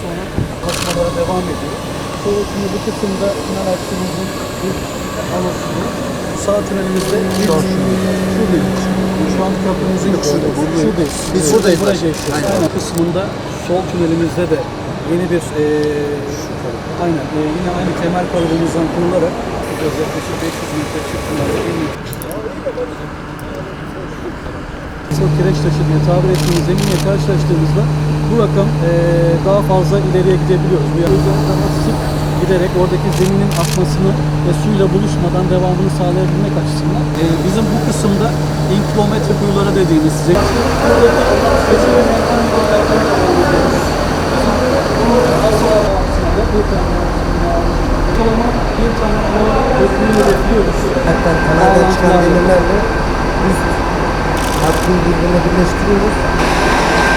sonra kasmalara devam ediyor. Sonrasında bu kısımda Sinan Aksu'nun bir anasını sağ trenimizde şuradayız. Şu an kapımızın yok şurada. Biz şuradayız. Buraya geçiyoruz. Aynen. Aynen. kısmında sol tünelimizde de yeni bir e, aynen e, yine aynı temel kalıbımızdan kurularak yaklaşık 500 metre çıktığında kireç taşı diye tabir ettiğimiz zeminle karşılaştığımızda bu rakam e, daha fazla ileriye gidebiliyoruz. Bu yüzden sık giderek oradaki zeminin akmasını ve suyla buluşmadan devamını sağlayabilmek açısından e, bizim bu kısımda in kilometre kuyuları dediğimiz. Hatta kanaldan çıkan demirlerle Şimdi bunu birleştiriyoruz.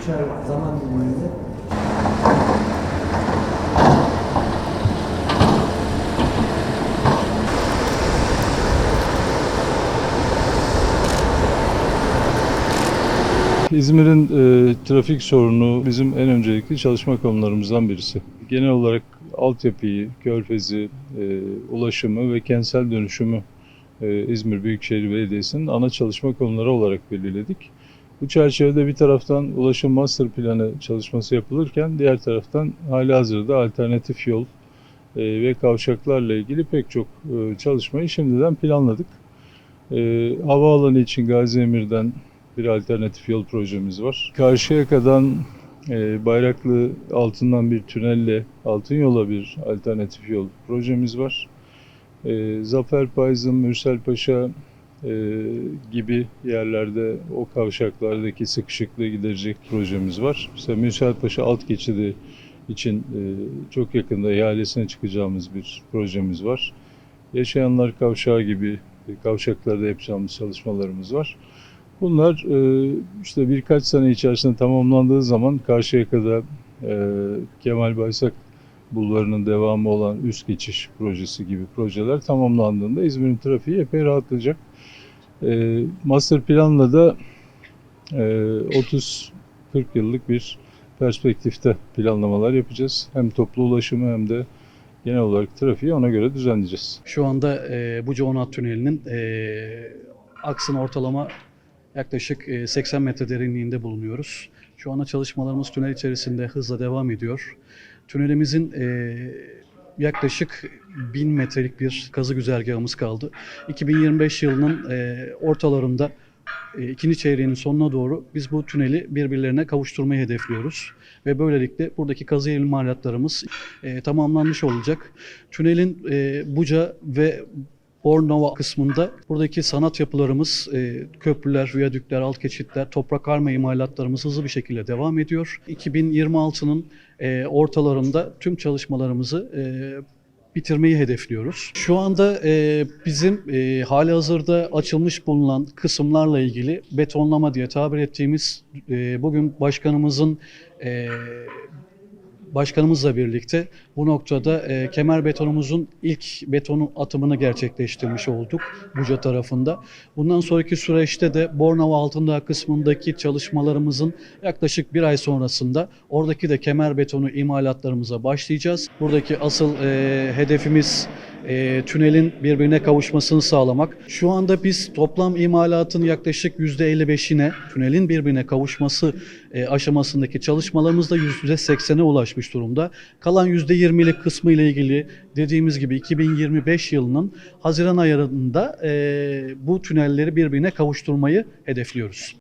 Bir üç ay zaman diliminde İzmir'in e, trafik sorunu bizim en öncelikli çalışma konularımızdan birisi. Genel olarak altyapıyı, körfezi, e, ulaşımı ve kentsel dönüşümü e, İzmir Büyükşehir Belediyesi'nin ana çalışma konuları olarak belirledik. Bu çerçevede bir taraftan ulaşım master planı çalışması yapılırken diğer taraftan hali hazırda alternatif yol e, ve kavşaklarla ilgili pek çok e, çalışmayı şimdiden planladık. E, havaalanı için Gazi Emir'den bir alternatif yol projemiz var. Karşıyaka'dan Bayraklı altından bir tünelle Altın Yola bir alternatif yol projemiz var. Zafer Payzım, Mürsel Paşa e, gibi yerlerde o kavşaklardaki sıkışıklığı giderecek projemiz var. İşte Mürsel Paşa alt geçidi için e, çok yakında ihalesine çıkacağımız bir projemiz var. Yaşayanlar Kavşağı gibi e, kavşaklarda yapacağımız çalışmalarımız var. Bunlar e, işte birkaç sene içerisinde tamamlandığı zaman Karşıyaka'da e, Kemal Baysak Bulvarı'nın devamı olan üst geçiş projesi gibi projeler tamamlandığında İzmir'in trafiği epey rahatlayacak. E, master planla da e, 30-40 yıllık bir perspektifte planlamalar yapacağız. Hem toplu ulaşımı hem de genel olarak trafiği ona göre düzenleyeceğiz. Şu anda e, Buca Onat Tüneli'nin e, aksın ortalama yaklaşık e, 80 metre derinliğinde bulunuyoruz. Şu anda çalışmalarımız tünel içerisinde hızla devam ediyor. Tünelimizin e, yaklaşık 1000 metrelik bir kazı güzergahımız kaldı. 2025 yılının e, ortalarında e, ikinci çeyreğinin sonuna doğru biz bu tüneli birbirlerine kavuşturmayı hedefliyoruz. Ve böylelikle buradaki kazı imalatlarımız e, tamamlanmış olacak. Tünelin e, Buca ve Bornova kısmında buradaki sanat yapılarımız, e, köprüler, viyadükler, alt geçitler, toprak harma imalatlarımız hızlı bir şekilde devam ediyor. 2026'nın e, ortalarında tüm çalışmalarımızı e, bitirmeyi hedefliyoruz. Şu anda e, bizim e, hali hazırda açılmış bulunan kısımlarla ilgili betonlama diye tabir ettiğimiz e, bugün başkanımızın e, başkanımızla birlikte bu noktada e, kemer betonumuzun ilk betonu atımını gerçekleştirmiş olduk Buca tarafında. Bundan sonraki süreçte de Bornova Altındağ kısmındaki çalışmalarımızın yaklaşık bir ay sonrasında oradaki de kemer betonu imalatlarımıza başlayacağız. Buradaki asıl e, hedefimiz e, tünelin birbirine kavuşmasını sağlamak. Şu anda biz toplam imalatın yaklaşık %55'ine tünelin birbirine kavuşması e, aşamasındaki çalışmalarımızda %80'e ulaşmış durumda. Kalan %20'lik kısmı ile ilgili dediğimiz gibi 2025 yılının Haziran ayında e, bu tünelleri birbirine kavuşturmayı hedefliyoruz.